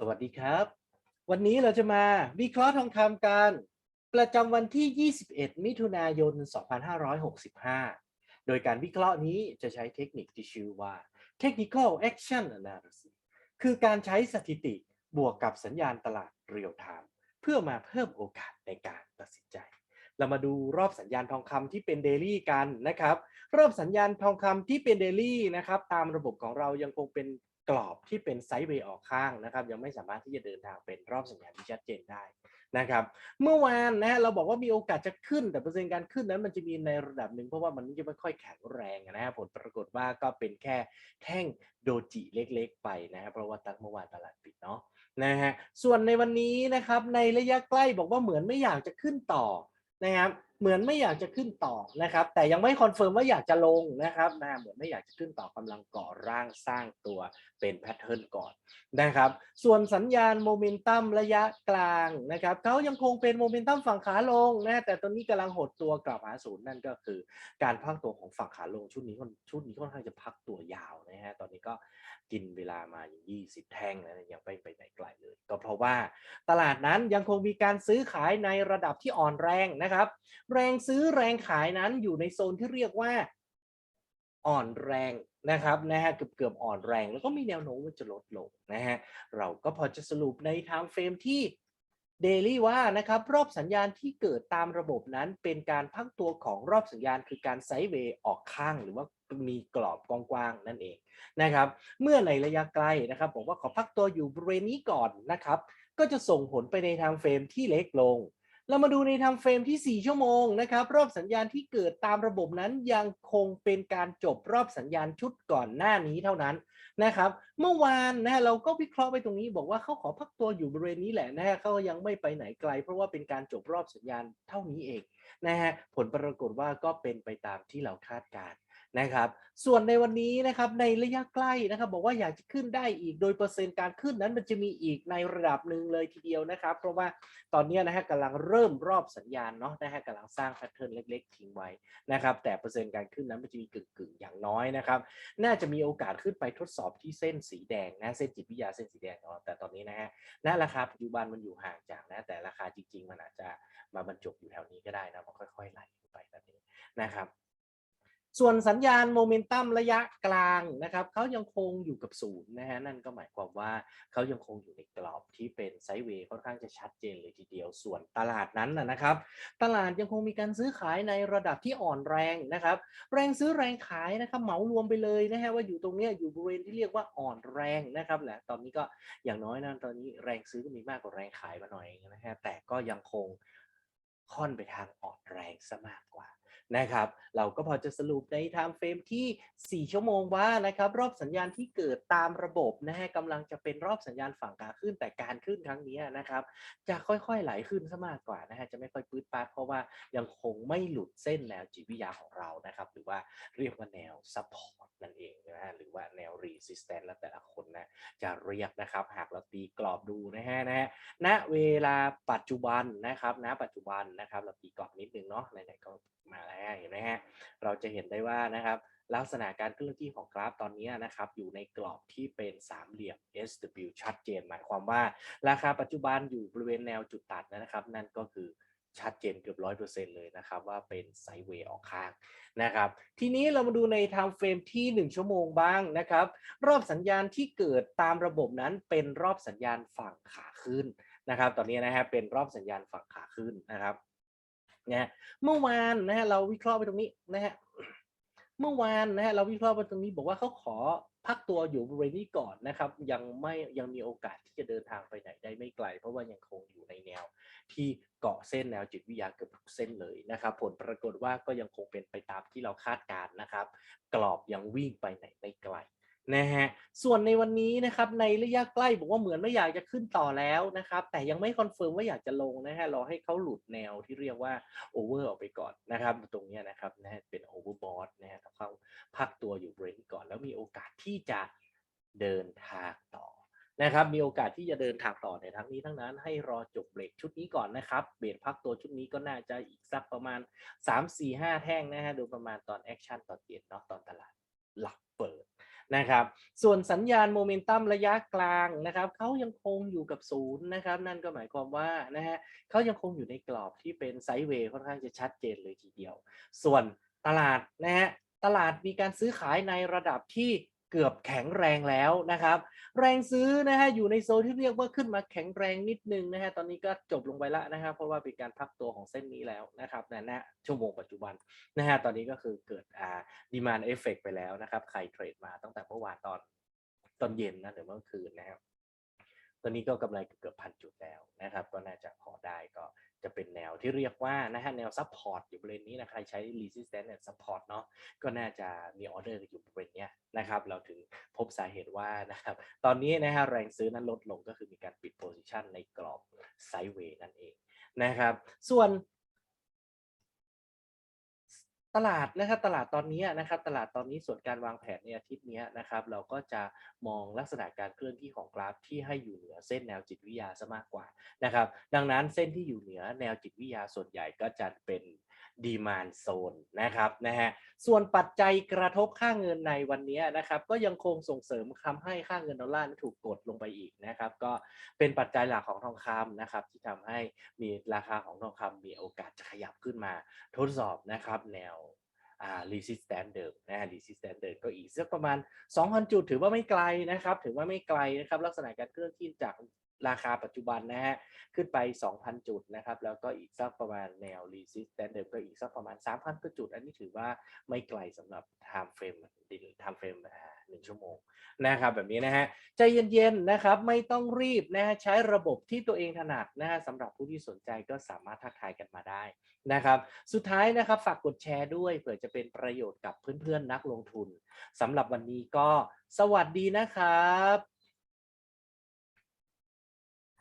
สวัสดีครับ วันนี้เราจะมาวิเคราะห์ทองคำกัน ประจำวันที่ 21 มิถุนายน 2565 โดยการวิเคราะห์นี้จะใช้เทคนิคที่ชื่อว่า Technical Action Analysis คือการใช้สถิติบวกกับสัญญาณตลาดเรียลไทม์เพื่อมาเพิ่มโอกาสในการตัดสินใจ เรามาดูรอบสัญญาณทองคำที่เป็นเดลี่กันนะครับ รอบสัญญาณทองคำที่เป็นเดลี่นะครับ ตามระบบของเรายังคงเป็น กรอบที่เป็นไซด์เวย์ออกข้างนะครับ ยังไม่สามารถที่จะเดินทางเป็นรอบสัญญาณที่ชัดเจนได้นะครับ เมื่อวานนะฮะเราบอกว่ามีโอกาสจะขึ้น แต่เปอร์เซ็นต์การขึ้นนั้นมันจะมีในระดับหนึ่งเพราะว่ามันยังไม่ค่อยแข็งแรงนะฮะผลปรากฏว่าก็เป็นแค่แท่งโดจิเล็กๆไปนะฮะเพราะว่าตั้งเมื่อวานตลาดปิดเนาะนะฮะส่วนในวันนี้นะครับในระยะใกล้บอกว่าเหมือนไม่อยากจะขึ้นต่อนะครับ เหมือนไม่อยากจะขึ้นต่อนะครับ แต่ยังไม่คอนเฟิร์มว่าอยากจะลงนะครับนะเหมือนไม่อยากจะขึ้นต่อกำลังก่อร่างสร้างตัวเป็นแพทเทิร์นก่อนนะครับ ส่วนสัญญาณโมเมนตัมระยะกลางนะครับเขายังคงเป็นโมเมนตัมฝั่งขาลงนะแต่ตอนนี้กำลังหดตัวกลับหาศูนย์นั่นก็คือ การพักตัวของฝั่งขาลงชุดนี้คนชุดนี้ค่อนข้างจะพักตัวยาวนะฮะตอนนี้ก็กินเวลามาอย่าง20 แท่งนะยังไม่ไปไหนไกลเลย ก็เพราะว่าตลาดนั้นยังคงมีการซื้อขายในระดับที่อ่อนแรงนะครับแรงซื้อแรงขายนั้นอยู่ในโซนที่เรียกว่าอ่อนแรงนะครับนะฮะเกือบเกือบอ่อนแรง แล้วก็มีแนวโน้มว่าจะลดลงนะฮะเราก็พอจะสรุปในไทม์เฟรมที่เดลี่ว่านะครับรอบสัญญาณที่เกิดตามระบบนั้นเป็นการพักตัวของรอบสัญญาณคือการไซด์เวย์ออกข้างหรือว่ามีกรอบกว้างๆนั่นเองนะครับเมื่อในระยะไกลนะครับผมว่าขอพักตัวอยู่บริเวณนี้ก่อนนะครับก็จะส่งผลไปในทม์เฟรมที่เล็กลง เรามาดูในทม์เฟรมที่ 4 ชั่วโมงนะครับ รอบสัญญาณที่เกิดตามระบบนั้นยังคงเป็นการจบรอบสัญญาณชุดก่อนหน้านี้เท่านั้นนะครับ เมื่อวานนะฮะเราก็วิเคราะห์ไปตรงนี้บอกว่าเขาขอพักตัวอยู่บริเวณนี้แหละนะฮะเขายังไม่ไปไหนไกล เพราะว่าเป็นการจบรอบสัญญาณเท่านี้เองนะฮะผลปรากฏว่าก็เป็นไปตามที่เราคาดการณ์ นะครับ ส่วนในวันนี้นะครับในระยะใกล้นะครับบอกว่าอยากจะขึ้นได้อีกโดยเปอร์เซ็นต์การขึ้นนั้นมันจะมีอีกในระดับหนึ่งเลยทีเดียวนะครับ เพราะว่าตอนนี้นะฮะกำลังเริ่มรอบสัญญาณเนาะนะฮะกำลังสร้างแพทเทิร์นเล็ก ๆ ทิ้งไว้นะครับ แต่เปอร์เซ็นต์การขึ้นนั้นมันจะมีกึ่งๆอย่างน้อยนะครับ น่าจะมีโอกาสขึ้นไปทดสอบที่เส้นสีแดงนะเส้นจิตวิทยาเส้นสีแดงเนาะแต่ตอนนี้นะฮะณราคาปัจจุบันมันอยู่ห่างจากนะแต่ราคาจริง ๆ มันอาจจะมาบรรจบอยู่แถวนี้ก็ได้นะมันค่อยๆไหลไปแบบนี้นะครับ ส่วนสัญญาณโมเมนตัมระยะกลางนะครับเขายังคงอยู่กับศูนย์นะฮะนั่นก็หมายความว่าเขายังคงอยู่ในกรอบที่เป็นไซด์เวย์ค่อนข้างจะชัดเจนเลยทีเดียว ส่วนตลาดนั้นนะครับ ตลาดยังคงมีการซื้อขายในระดับที่อ่อนแรงนะครับ แรงซื้อแรงขายนะครับเหมารวมไปเลยนะฮะว่าอยู่ตรงเนี้ยอยู่บริเวณที่เรียกว่าอ่อนแรงนะครับแหละตอนนี้ก็อย่างน้อยนะตอนนี้แรงซื้อก็มีมากกว่าแรงขายมาหน่อยนะฮะแต่ก็ยังคงค่อนไปทางอ่อนแรงซะมากกว่า นะครับ เราก็พอจะสรุปในไทม์เฟรมที่ 4 ชั่วโมงว่านะครับรอบสัญญาณที่เกิดตามระบบนะฮะกำลังจะเป็นรอบสัญญาณฝั่งขาขึ้นแต่การขึ้นครั้งนี้นะครับ จะค่อยๆไหลขึ้นซะมากกว่านะฮะจะไม่ค่อยปื๊ดปาดเพราะว่ายังคงไม่หลุดเส้นแนวจิตวิทยาของเรานะครับ หรือว่าเรียกว่าแนวซัพพอร์ตนั่นเองนะฮะหรือว่าแนว resistance แล้วแต่ละคนนะจะเรียกนะครับ หากเราตีกรอบดูนะฮะนะฮะณเวลาปัจจุบันนะครับณปัจจุบันนะครับ เราตีกรอบนิดนึงเนาะไหนๆก็มาแล้วเห็นไหมฮะเราจะเห็นได้ว่านะครับลักษณะการเคลื่อนที่ของกราฟตอนนี้นะครับอยู่ในกรอบที่เป็นสามเหลี่ยม SW ชัดเจน หมายความว่า ราคาปัจจุบันอยู่บริเวณแนวจุดตัดนะครับ นั่นก็คือชัดเจนเกือบร้อยเปอร์เซ็นเลยนะครับว่าเป็นไซเวย์ออกข้างนะครับ ทีนี้เรามาดูในไทม์เฟรมที่ 1 ชั่วโมงบ้างนะครับ รอบสัญญาณที่เกิดตามระบบนั้นเป็นรอบสัญญาณฝั่งขาขึ้นนะครับ ตอนนี้นะฮะเป็นรอบสัญญาณฝั่งขาขึ้นนะครับ นะเมื่อวานนะฮะเราวิเคราะห์ไปตรงนี้นะฮะเมื่อวานนะฮะเราวิเคราะห์ไปตรงนี้บอกว่าเขาขอพักตัวอยู่บริเวณนี้ก่อนนะครับ ยังไม่ยังมีโอกาสที่จะเดินทางไปไหนได้ไม่ไกล เพราะว่ายังคงอยู่ในแนว ที่เกาะเส้นแนวจิตวิทยาเกือบทุกเส้นเลยนะครับ ผลปรากฏว่าก็ยังคงเป็นไปตามที่เราคาดการณ์นะครับ กรอบยังวิ่งไปไหนไม่ไกล นะฮะส่วนในวันนี้นะครับในระยะใกล้บอกว่าเหมือนไม่อยากจะขึ้นต่อแล้วนะครับแต่ยังไม่คอนเฟิร์มว่าอยากจะลงนะฮะรอให้เขาหลุดแนวที่เรียกว่าโอเวอร์ออกไปก่อนนะครับตรงนี้นะครับนะฮะเป็นโอเวอร์บอทนะฮะเขาพักตัวอยู่เบริเวณนี้ก่อน แล้วมีโอกาสที่จะเดินทางต่อนะครับมีโอกาสที่จะเดินทางต่อในทั้งนี้ทั้งนั้นให้รอจบเบรกชุดนี้ก่อนนะครับเบรกพักตัวชุดนี้ก็น่าจะอีกสักประมาณ 3 4 5 แท่งนะฮะโดยประมาณตอนแอคชั่นตอนเย็นเนาะตอนตลาดหลักเปิด นะครับ ส่วนสัญญาณโมเมนตัมระยะกลางนะครับเขายังคงอยู่กับศูนย์นะครับ นั่นก็หมายความว่านะฮะเขายังคงอยู่ในกรอบที่เป็นไซด์เวย์ค่อนข้างจะชัดเจนเลยทีเดียว ส่วนตลาดนะฮะตลาดมีการซื้อขายในระดับที่ เกือบแข็งแรงแล้วนะครับ แรงซื้อนะฮะอยู่ในโซนที่เรียกว่าขึ้นมาแข็งแรงนิดนึงนะฮะตอนนี้ก็จบลงไปแล้วนะครับเพราะว่าเป็นการพักตัวของเส้นนี้แล้วนะครับในณชั่วโมงปัจจุบันนะฮะตอนนี้ก็คือเกิดอ่าดีมานเอฟเฟกไปแล้วนะครับใครเทรดมาตั้งแต่เมื่อวานตอนตอนเย็นนะหรือเมื่อคืนนะครับตอนนี้ก็กำไรเกือบพันจุดแล้วนะครับ ก็น่าจะพอได้ก็ จะเป็นแนวที่เรียกว่านะฮะแนวซัพพอร์ตอยู่บริเวณนี้นะใครใช้ resistance and support เนาะก็น่าจะมีออเดอร์อยู่บริเวณนี้นะครับเราถึงพบสาเหตุว่านะครับตอนนี้นะฮะแรงซื้อนั้นลดลงก็คือมีการปิดโพซิชันในกรอบไซด์เวย์นั่นเองนะครับส่วน ตลาดนะครับตลาดตอนนี้นะครับตลาดตอนนี้ส่วนการวางแผนในอาทิตย์นี้นะครับเราก็จะมองลักษณะการเคลื่อนที่ของกราฟที่ให้อยู่เหนือเส้นแนวจิตวิทยาซะมากกว่านะครับดังนั้นเส้นที่อยู่เหนือแนวจิตวิทยาส่วนใหญ่ก็จะเป็น ดีมานโซนนะครับนะฮะส่วนปัจจัยกระทบค่าเงินในวันนี้นะครับก็ยังคงส่งเสริมทำให้ค่าเงินดอลลาร์ถูกกดลงไปอีกนะครับก็เป็นปัจจัยหลักของทองคำนะครับที่ทำให้มีราคาของทองคำมีโอกาสจะขยับขึ้นมาทดสอบนะครับแนวอ่า resistance เดิมนะฮะ resistance เดิมก็อีกสักประมาณ 2,000 จุดถือว่าไม่ไกลนะครับ ถือว่าไม่ไกลนะครับ ลักษณะการเคลื่อนที่จาก ราคาปัจจุบันนะฮะ ขึ้นไป 2,000 จุดนะครับ แล้วก็อีกสักประมาณแนว resistance เดิมก็อีกสักประมาณ 3,000กว่าจุด อันนี้ถือว่าไม่ไกลสำหรับ time frame ดิน time frame หนึ่งชั่วโมงนะครับแบบนี้นะฮะ ใจเย็นๆนะครับ ไม่ต้องรีบนะฮะ ใช้ระบบที่ตัวเองถนัดนะฮะสำหรับผู้ที่สนใจก็สามารถทักทายกันมาได้นะครับ สุดท้ายนะครับฝากกดแชร์ด้วยเผื่อจะเป็นประโยชน์กับเพื่อนๆนักลงทุนสำหรับวันนี้ก็สวัสดีนะครับ